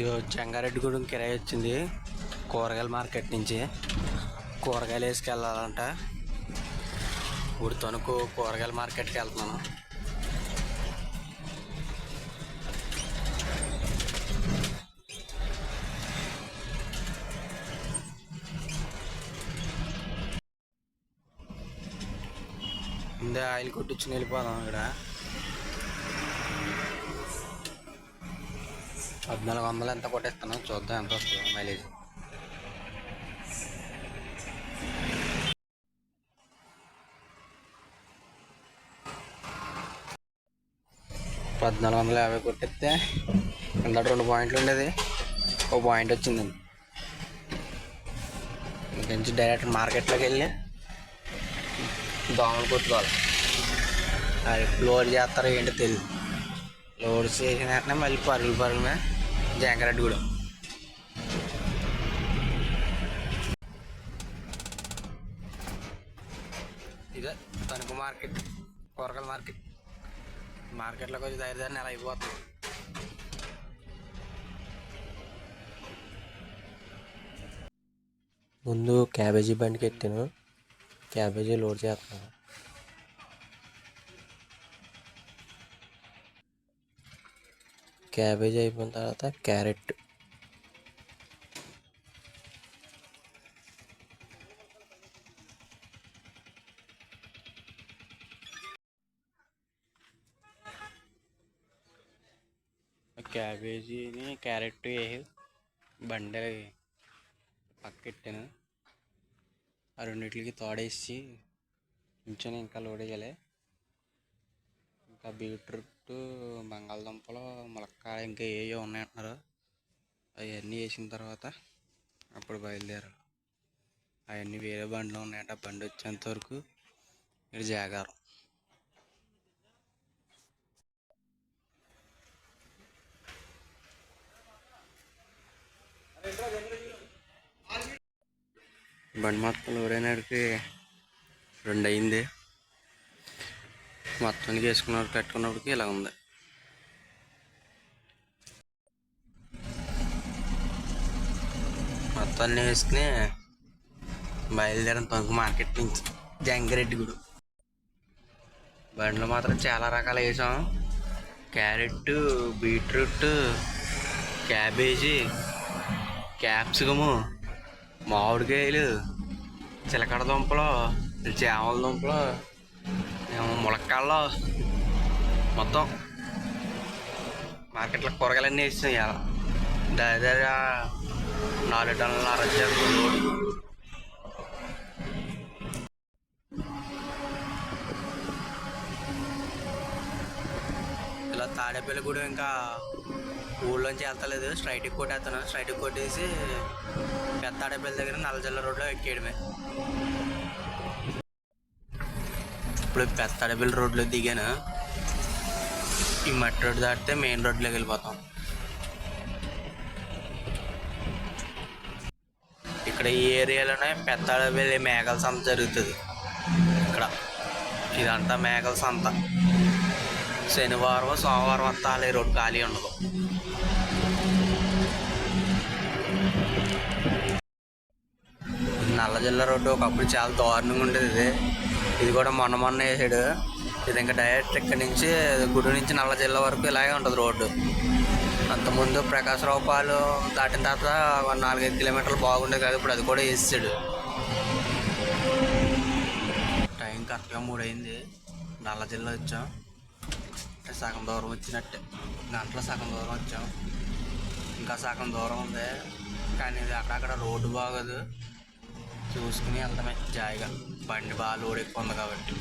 ఇగో చెంగారెడ్డిగూడెం కిరాయి వచ్చింది. కూరగాయల మార్కెట్ నుంచి. కూరగాయలు వేసుకెళ్ళాలంట. ఇప్పుడు తణుకు కూరగాయల మార్కెట్కి వెళ్తున్నాను. ముందే ఆయిల్ కొట్టించుకుని వెళ్ళిపోదాం ఇక్కడ. పద్నాలుగు వందలు ఎంత కొట్టేస్తున్నాం చూద్దాం ఎంత వస్తుందో మైలేజ్ పద్నాలుగు వందల యాభై కొట్టిస్తే కింద రెండు పాయింట్లు ఉండేది ఒక పాయింట్ వచ్చిందండి ఇంకొంచెం డైరెక్ట్ మార్కెట్లోకి వెళ్ళి దోమలు కొట్టుకోవాలి. అది లోడ్ చేస్తారో ఏంటో తెలియదు లోడ్ చేసిన వెంటనే మళ్ళీ పరుగులు పరుగులే మీద కూడా. ఇదే తణుకు మార్కెట్ కూరగాయల మార్కెట్. మార్కెట్లోకి వచ్చి దగ్గర దగ్గర నెల అయిపోతుంది. ముందు క్యాబేజీ బండికి ఎత్తాను క్యాబేజీ లోడ్ చేస్తున్నాను. క్యాబేజీ అయిపోయిన తర్వాత క్యారెట్. క్యాబేజీని క్యారెట్ వేసి బండి పక్కెట్టాను. ఆ రెండింటికి తోడేసి కొంచెం ఇంకా లోడ్ వేయాలి ఇంకా బీట్రూట్ బంగాళదుంపలు ములక్కాయ ఇంకా ఏవో ఉన్నాయంటున్నారు అవన్నీ వేసిన తర్వాత అప్పుడు బయలుదేరాలి అవన్నీ వేరే బండిలో ఉన్నాయంట ఆ బండి వచ్చేంత వరకు ఇక్కడ జాగారం. బండి మొత్తం ఎవరైనాడికి రెండు అయింది మొత్తానికి వేసుకున్నప్పుడు పెట్టుకున్నప్పటికి ఇలా ఉంది. మొత్తాన్ని వేసుకుని బయలుదేరిన తణుకు మార్కెట్ నుంచి. జంగిరెడ్డి గుడు. బండ్లు మాత్రం చాలా రకాలు వేసాం. క్యారెట్ బీట్రూట్ క్యాబేజీ క్యాప్సికము మామిడికాయలు చిలకడ దుంపలు చేమల దుంపలు ఏమో మొత్తం మార్కెట్లో కూరగాయలన్నీ వేసినాయి దగ్గర దాదాపు నాలుగు టన్నుల వచ్చారు ఇలా తాడేపల్లి కూడా ఇంకా ఊళ్ళోంచి వెళ్తలేదు. స్ట్రైట్ కొట్టేస్తాను స్ట్రైట్ కొట్టేసి పెద్ద తాడేపల్లి దగ్గర నల్లజల్ల రోడ్లో ఎక్కేయడమే. ఇప్పుడు పెద్ద తాడేపల్లి రోడ్లో దిగాను. ఈ మట్టి రోడ్డు దాటితే మెయిన్ రోడ్లోకి వెళ్ళిపోతాం. ఇక్కడ ఈ ఏరియాలోనే పెద్ద మేఘల సంత జరుగుతుంది. ఇక్కడ ఇదంతా మేఘల సంత. శనివారం సోమవారం అంతా అలా ఈ రోడ్డు ఖాళీ ఉండదు. నల్ల జిల్లా రోడ్డు ఒకప్పుడు చాలా దారుణంగా ఉండేది. ఇది కూడా మొన్న మొన్న వేసాడు. ఇది ఇంకా డైరెక్ట్ ఇక్కడ నుంచి గుడి నుంచి నల్ల జిల్లా వరకు ఇలాగే ఉంటుంది రోడ్డు. అంతకుముందు ప్రకాశరావు పాలు దాటిన తర్వాత నాలుగైదు కిలోమీటర్లు బాగుండే కాదు ఇప్పుడు అది కూడా వేసాడు. టైం కరెక్ట్గా మూడు అయింది నల్ల జిల్లా వచ్చాం. అంటే సగం దూరం వచ్చినట్టే. గంటలో సగం దూరం వచ్చాం. ఇంకా సగం దూరం ఉంది. కానీ ఇది అక్కడక్కడ రోడ్డు బాగోదు. చూసుకుని వెళ్తామే జాయిగా. బండి బాగా లోడ్ ఎక్కువ ఉంది కాబట్టి.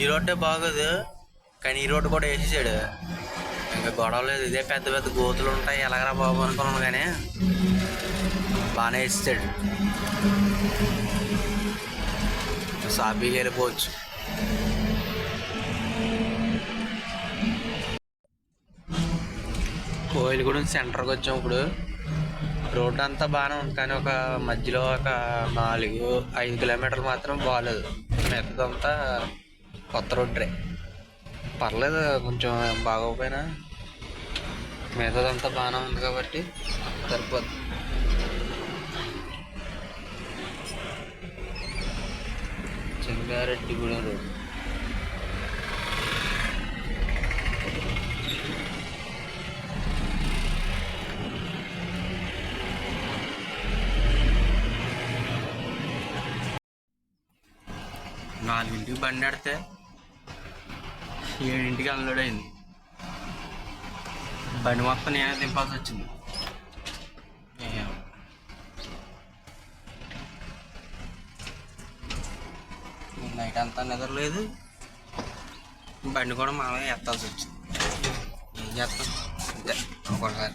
ఈ రోడ్డే బాగోదు. కానీ ఈ రోడ్డు కూడా వేసేసాడు. ఇంకా గొడవ లేదు. ఇదే పెద్ద పెద్ద గోతులు ఉంటాయి. ఎలాగరా బాబు అనుకున్నాను కానీ బాగానే వేసాడు సాఫీగా వెళ్ళిపోవచ్చు. కోయిలగూడెం సెంటర్కి వచ్చాం ఇప్పుడు. రోడ్డు అంతా బాగానే ఉంది కానీ ఒక మధ్యలో ఒక నాలుగు ఐదు కిలోమీటర్లు మాత్రం బాగాలేదు మిగతాదంతా కొత్త రోడ్డే. పర్లేదు కొంచెం బాగోకపోయినా మిగతాదంతా బాగానే ఉంది కాబట్టి సరిపోద్ది. చెంగారెడ్డిగూడెం రోడ్. నాలుగింటికి బండి ఆడితే ఏడింటికి అన్లోడ్ అయింది బండి మొత్తం నేనే దింపాల్సి వచ్చింది. నైట్ అంతా నిద్రలేదు బండి కూడా మనమే ఎత్తాల్సి వచ్చింది. ఏం చేస్తాం? అంతే ఒక్కోసారి.